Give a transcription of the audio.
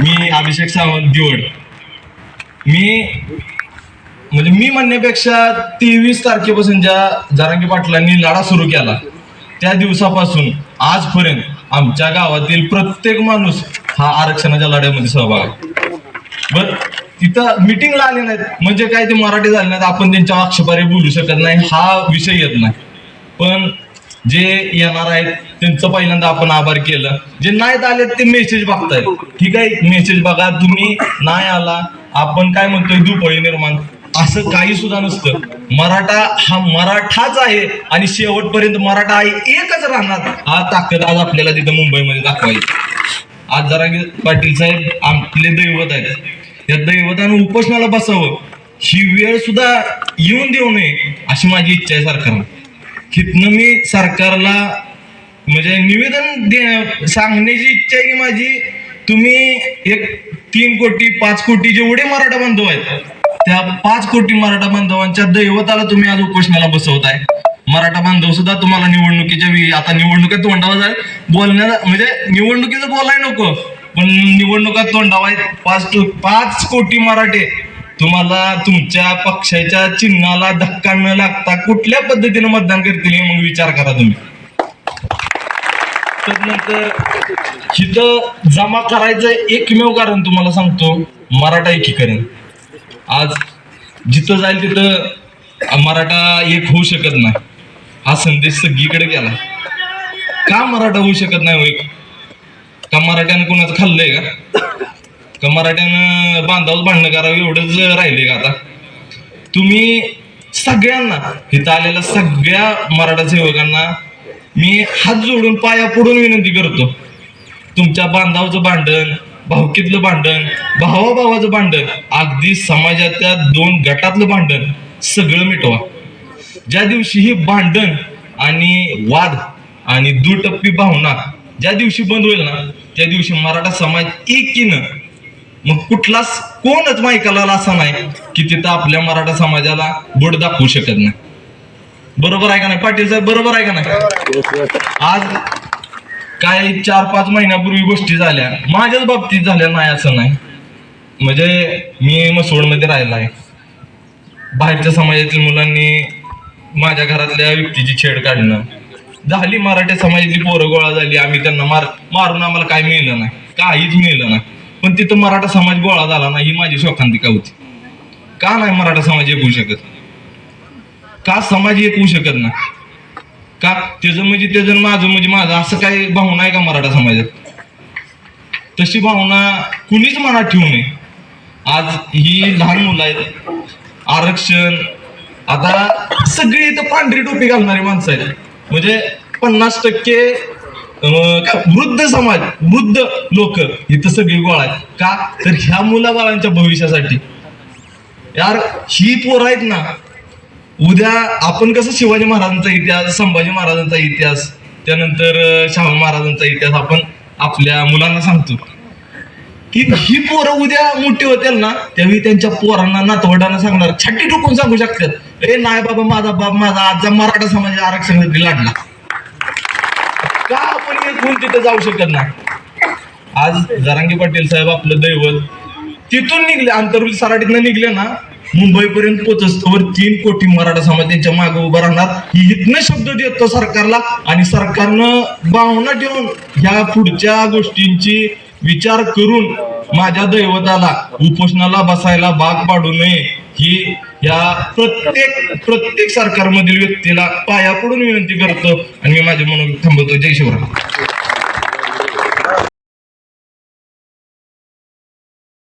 मी अभिषेक सावंत दिवड मी म्हणजे मी म्हणण्यापेक्षा तेवीस तारखेपासून ज्या जरांगी पाटलांनी लढा सुरू केला त्या दिवसापासून आजपर्यंत आमच्या गावातील प्रत्येक माणूस हा आरक्षणाच्या लढ्यामध्ये सहभाग आहे. बर तिथं मिटिंगला आले नाहीत. म्हणजे काय ते मराठी झाले नाहीत. आपण त्यांच्या आक्षेपारी बोलू शकत नाही. हा विषय येत नाही. पण जे येणार आहेत त्यांचं पहिल्यांदा आपण आभार केलं. जे नाहीत आले ते मेसेज बघतायत. ठीक आहे? मेसेज बघा तुम्ही नाही आला आपण काय म्हणतोय? दुपळी निर्माण. असं काही सुद्धा नसतं. मराठा हा मराठाच आहे आणि शेवटपर्यंत मराठा आहे एकच राहणार. हा ताकद आज आपल्याला तिथं मुंबईमध्ये दाखवायची. आज जरा पाटील साहेब आपले दैवत आहेत. या दैवतानं उपोषणाला बसावं. ही वेळ सुद्धा येऊन देऊ नये अशी माझी इच्छा आहे सरकारनं तिथनं मी सरकारला म्हणजे निवेदन दे सांगण्याची इच्छा आहे की माझी तुम्ही एक तीन कोटी पाच कोटी जेवढे मराठा बांधव आहेत त्या पाच कोटी मराठा बांधवांच्या दैवताला तुम्ही आज उपोषणाला बसवताय. मराठा बांधव सुद्धा तुम्हाला निवडणुकीच्या वेळी आता निवडणुकीत तोंडावर जाईल बोलण्याला म्हणजे निवडणुकीचं बोलाय नको पण निवडणुका तोंडावा आहेत. पाच पाच कोटी मराठे तुम्हाला तुमच्या पक्षाच्या चिन्हाला धक्का न लागता कुठल्या पद्धतीने मतदान करतील हे मग विचार करा तुम्ही. त्यानंतर इथं जमा करायचं एकमेव कारण तुम्हाला सांगतो मराठा एकीकरण. आज जिथं जाईल तिथं मराठा एक होऊ शकत नाही. हा संदेश सगळीकडे गेला. का मराठा होऊ शकत नाही हो एक? का मराठ्याने कोणाचं खाल्लंय का? का मराठ्यानं बांधावच भांडणं करावं एवढंच राहिले का आता? तुम्ही सगळ्यांना इथं आलेल्या सगळ्या मराठा सेवकांना मी हात जोडून पाया पडून विनंती करतो. तुमच्या बांधावचं भांडण भावकीतलं भांडण भावाभावाचं भांडण अगदी समाजाच्या दोन गटातलं भांडण सगळं मिटवा. ज्या दिवशी ही भांडण आणि वाद आणि दुटप्पी भावना ज्या दिवशी बंद होईल ना त्या दिवशी मराठा समाज एकीनं मग कुठलाच कोणच माहिकाला असा नाही की तिथं आपल्या मराठा समाजाला बोट दाखवू शकत नाही. बरोबर आहे का नाही पाटील साहेब? बरोबर आहे का नाही? आज काय चार पाच महिन्यापूर्वी गोष्टी झाल्या. माझ्याच बाबतीत झाल्या नाही असं नाही. म्हणजे मी मसोडमध्ये राहिला आहे. बाहेरच्या समाजातील मुलांनी माझ्या घरातल्या व्यक्तीची छेड काढणं. झाली मराठी समाजाची पोरं गोळा झाली आम्ही त्यांना मार मारून आम्हाला काय मिळलं नाही. काहीच मिळलं नाही. पण तिथं मराठा समाज गोळा झाला नाही ही माझी शोकांतिका होती. का नाही मराठा समाज एक होऊ शकत? का समाज एक होऊ शकत नाही? का त्याचं म्हणजे त्याचं माझं म्हणजे माझं असं काही भावना आहे का मराठा समाजात? तशी भावना कुणीच मनात ठेवू नये. आज ही लहान मुलं आहेत आरक्षण आता सगळी इथं पांढरी टोपी घालणारी माणसं आहेत. म्हणजे पन्नास टक्के वृद्ध समाज वृद्ध लोक इथं सगळी गोळा आहेत. का? तर ह्या मुलाबाळांच्या भविष्यासाठी. यार ही पोरं आहेत ना उद्या आपण कसं शिवाजी महाराजांचा इतिहास संभाजी महाराजांचा इतिहास त्यानंतर शाहू महाराजांचा इतिहास आपण आपल्या मुलांना सांगतो. की ही पोरं उद्या मोठी होतील ना त्यावेळी त्यांच्या पोरांना नातवडांना सांगणार. छाटी टोकून सांगू शकतात. ए नाही बाबा माझा बाप माझा आजचा मराठा समाज आरक्षणासाठी लढला आपण एक होऊन तिथे जाऊ शकत नाही. आज जरांगी पाटील साहेब आपलं दैवत तिथून निघले अंतरुल सराटीतनं निघले ना मुंबईपर्यंत पोचस्तवर तीन कोटी मराठा समाज त्यांच्या मागे उभा राहणार. ही इथनं शब्द देतो सरकारला आणि सरकारनं भावना ठेवून ह्या पुढच्या गोष्टींची विचार करून माझ्या दैवताला उपोषणाला बसायला भाग पाडू नये. ही या प्रत्येक प्रत्येक सरकारमधील व्यक्तीला पाया पडून विनंती करतो. आणि मी माझे म्हणून थांबवतो. जय शिवराम